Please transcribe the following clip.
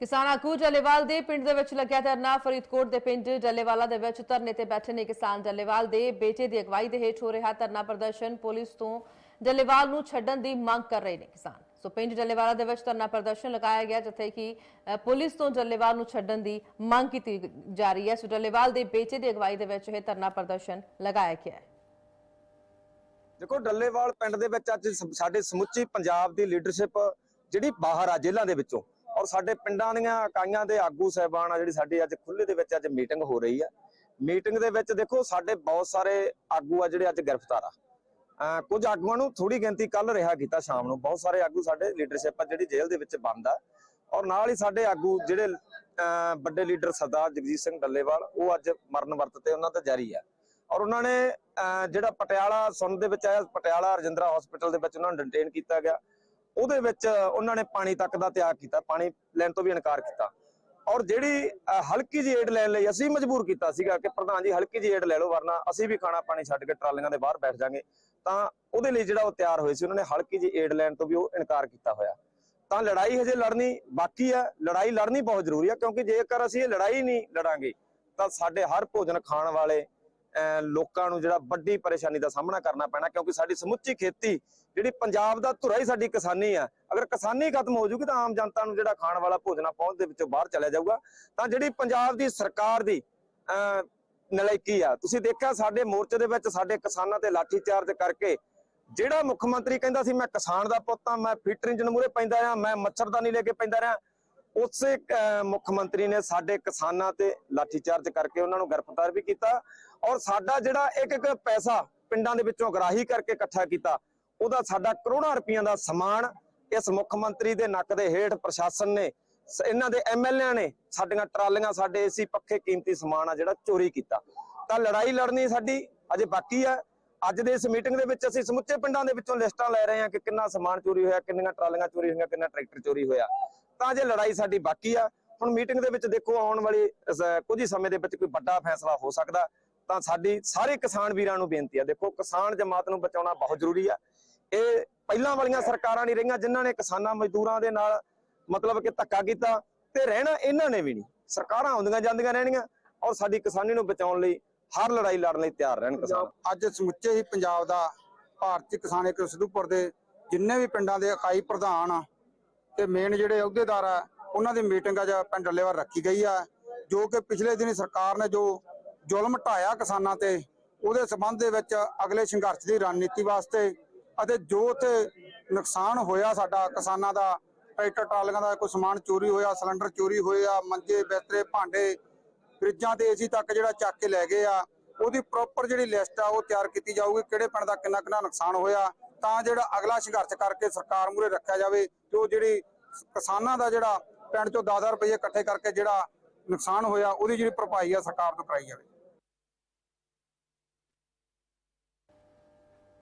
ਕਿਸਾਨ ਆਗੂ ਜੱਲੇਵਾਲ ਦੇ ਪਿੰਡ ਦੇ ਵਿੱਚ ਲੱਗਿਆ ਧਰਨਾ। ਫਰੀਦਕੋਟ ਦੇ ਪਿੰਡ ਜੱਲੇਵਾਲਾ ਦੇ ਵਿੱਚ ਧਰਨੇ ਤੇ ਬੈਠੇ ਨੇ ਕਿਸਾਨ ਜੱਲੇਵਾਲ ਦੇ ਬੇਟੇ ਦੀ ਅਗਵਾਈ ਦੇ ਹੇਠ ਹੋ ਰਿਹਾ ਧਰਨਾ ਪ੍ਰਦਰਸ਼ਨ। ਪੁਲਿਸ ਤੋਂ ਜੱਲੇਵਾਲ ਨੂੰ ਛੱਡਣ ਦੀ ਮੰਗ ਕਰ ਰਹੇ ਨੇ ਕਿਸਾਨ। ਸੋ ਪਿੰਡ ਜੱਲੇਵਾਲਾ ਦੇ ਵਿੱਚ ਧਰਨਾ ਪ੍ਰਦਰਸ਼ਨ ਲਗਾਇਆ ਗਿਆ, ਜਿੱਥੇ ਕਿ ਪੁਲਿਸ ਤੋਂ ਜੱਲੇਵਾਲ ਨੂੰ ਛੱਡਣ ਦੀ ਮੰਗ ਕੀਤੀ ਜਾ ਰਹੀ ਹੈ। ਸੋ ਜੱਲੇਵਾਲ ਦੇ ਬੇਟੇ ਦੀ ਅਗਵਾਈ ਦੇ ਵਿੱਚ ਇਹ ਧਰਨਾ ਪ੍ਰਦਰਸ਼ਨ ਲਗਾਇਆ ਗਿਆ ਹੈ। ਦੇਖੋ ਡੱਲੇਵਾਲ ਪਿੰਡ ਦੇ ਵਿੱਚ ਅੱਜ ਸਾਡੇ ਸਮੁੱਚੀ ਪੰਜਾਬ ਦੀ ਲੀਡਰਸ਼ਿਪ ਜਿਹੜੀ ਬਾਹਰ ਆ, ਜੇਲ੍ਹਾਂ ਦੇ ਵਿੱਚੋਂ ਔਰ ਸਾਡੇ ਪਿੰਡਾਂ ਦੀਆਂ ਇਕਾਈਆਂ ਦੇ ਆਗੂ ਸਹਿਬਾਨ ਆ ਜਿਹੜੀ ਸਾਡੀ ਅੱਜ ਖੁੱਲੇ ਦੇ ਵਿੱਚ ਅੱਜ ਮੀਟਿੰਗ ਹੋ ਰਹੀ ਆ। ਮੀਟਿੰਗ ਦੇ ਵਿੱਚ ਦੇਖੋ, ਸਾਡੇ ਬਹੁਤ ਸਾਰੇ ਆਗੂ ਆ ਜਿਹੜੇ ਅੱਜ ਗ੍ਰਿਫਤਾਰ ਆ। ਕੁਝ ਆਗੂਆਂ ਨੂੰ ਥੋੜੀ ਗਿਣਤੀ ਕੱਲ ਰਿਹਾ ਕੀਤਾ ਸ਼ਾਮ ਨੂੰ। ਬਹੁਤ ਸਾਰੇ ਆਗੂ ਸਾਡੇ ਲੀਡਰਸ਼ਿਪ ਆ ਜਿਹੜੀ ਜੇਲ੍ਹ ਦੇ ਵਿੱਚ ਬੰਦ ਆ। ਔਰ ਨਾਲ ਹੀ ਸਾਡੇ ਆਗੂ ਜਿਹੜੇ ਵੱਡੇ ਲੀਡਰ ਸਰਦਾਰ ਜਗਜੀਤ ਸਿੰਘ ਡੱਲੇਵਾਲ, ਉਹ ਅੱਜ ਮਰਨ ਵਰਤ ਤੇ ਉਹਨਾਂ ਦਾ ਜਾਰੀ ਆ। ਔਰ ਉਹਨਾਂ ਨੇ, ਅਹ ਜਿਹੜਾ ਪਟਿਆਲਾ ਸੁਣ ਦੇ ਵਿੱਚ ਆਇਆ, ਪਟਿਆਲਾ ਰਜਿੰਦਰਾ ਹਸਪੀਟਲ ਦੇ ਵਿੱਚ ਉਹਨਾਂ ਨੂੰ ਡਿਟੇਨ ਕੀਤਾ ਗਿਆ। ਉਹਦੇ ਵਿੱਚ ਉਹਨਾਂ ਨੇ ਪਾਣੀ ਤੱਕ ਦਾ ਤਿਆਗ ਕੀਤਾ, ਪਾਣੀ ਲੈਣ ਤੋਂ ਵੀ ਇਨਕਾਰ ਕੀਤਾ। ਔਰ ਜਿਹੜੀ ਹਲਕੀ ਜਿਹੀ ਏਡ ਲੈਣ ਲਈ ਅਸੀਂ ਮਜਬੂਰ ਕੀਤਾ ਸੀਗਾ ਕਿ ਪ੍ਰਧਾਨ ਜੀ ਹਲਕੀ ਜਿਹੀ ਏਡ ਲੈ ਲਓ, ਵਰਨਾ ਅਸੀਂ ਵੀ ਖਾਣਾ ਪਾਣੀ ਛੱਡ ਕੇ ਟਰਾਲੀਆਂ ਦੇ ਬਾਹਰ ਬੈਠ ਜਾਾਂਗੇ। ਤਾਂ ਉਹਦੇ ਲਈ ਜਿਹੜਾ ਉਹ ਤਿਆਰ ਹੋਏ ਸੀ, ਉਹਨਾਂ ਨੇ ਹਲਕੀ ਜਿਹੀ ਏਡ ਲੈਣ ਤੋਂ ਵੀ ਉਹ ਇਨਕਾਰ ਕੀਤਾ ਹੋਇਆ। ਤਾਂ ਲੜਾਈ ਹਜੇ ਲੜਨੀ ਬਾਕੀ ਹੈ ਲੜਾਈ ਲੜਨੀ ਬਹੁਤ ਜ਼ਰੂਰੀ ਹੈ ਕਿਉਂਕਿ ਜੇਕਰ ਅਸੀਂ ਇਹ ਲੜਾਈ ਨਹੀਂ ਲੜਾਂਗੇ, ਤਾਂ ਸਾਡੇ ਹਰ ਭੋਜਨ ਖਾਣ ਵਾਲੇ ਲੋਕਾਂ ਨੂੰ ਜਿਹੜਾ ਵੱਡੀ ਪਰੇਸ਼ਾਨੀ ਦਾ ਸਾਹਮਣਾ ਕਰਨਾ ਪੈਣਾ, ਕਿਉਂਕਿ ਸਾਡੀ ਸਮੁੱਚੀ ਖੇਤੀ, ਜਿਹੜੀ ਪੰਜਾਬ ਦਾ ਧੁਰਾ ਹੀ ਸਾਡੀ ਕਿਸਾਨੀ ਆ, ਅਗਰ ਕਿਸਾਨੀ ਖਤਮ ਹੋ ਜੂਗੀ ਤਾਂ ਆਮ ਜਨਤਾ ਨੂੰ ਜਿਹੜਾ ਖਾਣ ਵਾਲਾ ਭੋਜਨ ਆ, ਪਹੁੰਚ ਦੇ ਵਿੱਚੋਂ ਬਾਹਰ ਚਲਿਆ ਜਾਊਗਾ। ਤਾਂ ਜਿਹੜੀ ਪੰਜਾਬ ਦੀ ਸਰਕਾਰ ਦੀ, ਅਹ, ਨਲਾਇਕੀ ਆ, ਤੁਸੀਂ ਦੇਖਿਆ ਸਾਡੇ ਮੋਰਚੇ ਦੇ ਵਿੱਚ ਸਾਡੇ ਕਿਸਾਨਾਂ ਤੇ ਲਾਠੀ ਚਾਰਜ ਕਰਕੇ ਜਿਹੜਾ ਮੁੱਖ ਮੰਤਰੀ ਕਹਿੰਦਾ ਸੀ, ਮੈਂ ਕਿਸਾਨ ਦਾ ਪੁੱਤ ਆ, ਮੈਂ ਫੀਟਰ ਇੰਜਨ ਮੂਰੇ ਪੈਂਦਾ ਰਿਹਾ, ਮੈਂ ਮੱਛਰਦਾਨੀ ਲੈ ਕੇ ਪੈਂਦਾ ਰਿਹਾ। ਉਸੇ ਮੁੱਖ ਮੰਤਰੀ ਨੇ ਸਾਡੇ ਕਿਸਾਨਾਂ ਤੇ ਲਾਠੀਚਾਰਜ ਕਰਕੇ ਉਹਨਾਂ ਨੂੰ ਗ੍ਰਿਫਤਾਰ ਵੀ ਕੀਤਾ ਔਰ ਸਾਡਾ ਜਿਹੜਾ ਇੱਕ ਇੱਕ ਪੈਸਾ ਪਿੰਡਾਂ ਦੇ ਵਿੱਚੋਂ ਗਰਾਹੀ ਕਰਕੇ ਇਕੱਠਾ ਕੀਤਾ, ਉਹਦਾ ਸਾਡਾ ਕਰੋੜਾਂ ਰੁਪਈਆਂ ਦਾ ਸਮਾਨ ਇਸ ਮੁੱਖ ਮੰਤਰੀ ਦੇ ਨੱਕ ਦੇ ਹੇਠ ਪ੍ਰਸ਼ਾਸਨ ਨੇ ਇਹਨਾਂ ਦੇ ਐਮਐਲਏ ਨੇ ਸਾਡੀਆਂ ਟਰਾਲੀਆਂ, ਸਾਡੇ ਏਸੀ ਪੱਖੇ ਕੀਮਤੀ ਸਮਾਨ ਆ ਜਿਹੜਾ ਚੋਰੀ ਕੀਤਾ। ਤਾਂ ਲੜਾਈ ਲੜਨੀ ਸਾਡੀ ਅਜੇ ਬਾਕੀ ਆ। ਅੱਜ ਦੇ ਇਸ ਮੀਟਿੰਗ ਦੇ ਵਿੱਚ ਅਸੀਂ ਸਮੁੱਚੇ ਪਿੰਡਾਂ ਦੇ ਵਿੱਚੋਂ ਲਿਸਟਾਂ ਲੈ ਰਹੇ ਹਾਂ ਕਿ ਕਿੰਨਾ ਸਮਾਨ ਚੋਰੀ ਹੋਇਆ, ਕਿੰਨੀਆਂ ਟਰਾਲੀਆਂ ਚੋਰੀ ਹੋਈਆਂ, ਕਿੰਨਾ ਟਰੈਕਟਰ ਚੋਰੀ ਹੋਇਆ। ਤਾਂ ਜੇ ਲੜਾਈ ਸਾਡੀ ਬਾਕੀ ਆ, ਹੁਣ ਮੀਟਿੰਗ ਦੇ ਵਿੱਚ ਦੇਖੋ, ਆਉਣ ਵਾਲੀ ਕੁਝ ਹੀ ਸਮੇਂ ਦੇ ਵਿੱਚ ਕੋਈ ਵੱਡਾ ਫੈਸਲਾ ਹੋ ਸਕਦਾ, ਤਾਂ ਸਾਡੀ ਸਾਰੇ ਕਿਸਾਨ ਵੀਰਾਂ ਨੂੰ ਬੇਨਤੀ ਆ, ਦੇਖੋ, ਕਿਸਾਨ ਜਮਾਤ ਨੂੰ ਬਚਾਉਣਾ ਬਹੁਤ ਜ਼ਰੂਰੀ ਆ। ਇਹ ਪਹਿਲਾਂ ਵਾਲੀਆਂ ਸਰਕਾਰਾਂ ਨਹੀਂ ਰਹੀਆਂ, ਜਿਨ੍ਹਾਂ ਨੇ ਕਿਸਾਨਾਂ ਮਜ਼ਦੂਰਾਂ ਦੇ ਨਾਲ ਮਤਲਬ ਕਿ ਧੱਕਾ ਕੀਤਾ, ਤੇ ਰਹਿਣਾ ਇਹਨਾਂ ਨੇ ਵੀ ਨਹੀਂ। ਸਰਕਾਰਾਂ ਆਉਂਦੀਆਂ ਜਾਂਦੀਆਂ ਰਹਿਣੀਆਂ, ਔਰ ਸਾਡੀ ਕਿਸਾਨੀ ਨੂੰ ਬਚਾਉਣ ਲਈ ਹਰ ਲੜਾਈ ਲੜਨ ਲਈ ਤਿਆਰ ਰਹਿਣ ਕਿਸਾਨ। ਅੱਜ ਸਮੁੱਚੇ ਹੀ ਪੰਜਾਬ ਦਾ ਭਾਰਤੀ ਕਿਸਾਨ ਏਕਤਾ ਸਿੱਧੂਪੁਰ ਦੇ ਜਿੰਨੇ ਵੀ ਪਿੰਡਾਂ ਦੇ ਇਕਾਈ ਪ੍ਰਧਾਨ ਆ ਤੇ ਮੇਨ ਜਿਹੜੇ ਅਹੁਦੇਦਾਰ ਆ, ਉਹਨਾਂ ਦੀ ਮੀਟਿੰਗ ਅੱਜ ਪਿੰਡ ਡੱਲੇਵਾਲ ਰੱਖੀ ਗਈ ਆ, ਜੋ ਕਿ ਪਿਛਲੇ ਦਿਨੀ ਸਰਕਾਰ ਨੇ ਜੋ ਜ਼ੁਲਮ ਢਾਇਆ ਕਿਸਾਨਾਂ ਤੇ, ਉਹਦੇ ਸਬੰਧ ਦੇ ਵਿੱਚ ਅਗਲੇ ਸੰਘਰਸ਼ ਦੀ ਰਣਨੀਤੀ ਵਾਸਤੇ ਅਤੇ ਜੋ ਤੇ ਨੁਕਸਾਨ ਹੋਇਆ ਸਾਡਾ ਕਿਸਾਨਾਂ ਦਾ, ਟਰੈਕਟਰ ਟਰਾਲੀਆਂ ਦਾ, ਕੋਈ ਸਮਾਨ ਚੋਰੀ ਹੋਇਆ, ਸਿਲੰਡਰ ਚੋਰੀ ਹੋਇਆ, ਮੰਜੇ, ਬਿਸਤਰੇ, ਭਾਂਡੇ, ਫਰਿੱਜਾਂ ਤੇ ਏਸੀ ਤੱਕ ਜਿਹੜਾ ਚੱਕ ਕੇ ਲੈ ਗਏ ਆ, ਉਹਦੀ ਪ੍ਰੋਪਰ ਜਿਹੜੀ ਲਿਸਟ ਆ, ਉਹ ਤਿਆਰ ਕੀਤੀ ਜਾਊਗੀ, ਕਿਹੜੇ ਪਿੰਡ ਦਾ ਕਿੰਨਾ ਕਿੰਨਾ ਨੁਕਸਾਨ ਹੋਇਆ ਤਾਂ ਜਿਹੜਾ ਅਗਲਾ ਸੰਘਰਸ਼ ਕਰਕੇ ਸਰਕਾਰ ਮੂਰੇ ਰੱਖਿਆ ਜਾਵੇ ਤੇ ਉਹ ਜਿਹੜੀ ਕਿਸਾਨਾਂ ਦਾ ਜਿਹੜਾ ਪਿੰਡ ਚੋਂ 10-10 ਰੁਪਏ ਇਕੱਠੇ ਕਰਕੇ ਜਿਹੜਾ ਨੁਕਸਾਨ ਹੋਇਆ, ਉਹਦੀ ਜਿਹੜੀ ਭਰਪਾਈ ਆ ਸਰਕਾਰ ਤੋਂ ਕਰਾਈ ਜਾਵੇ।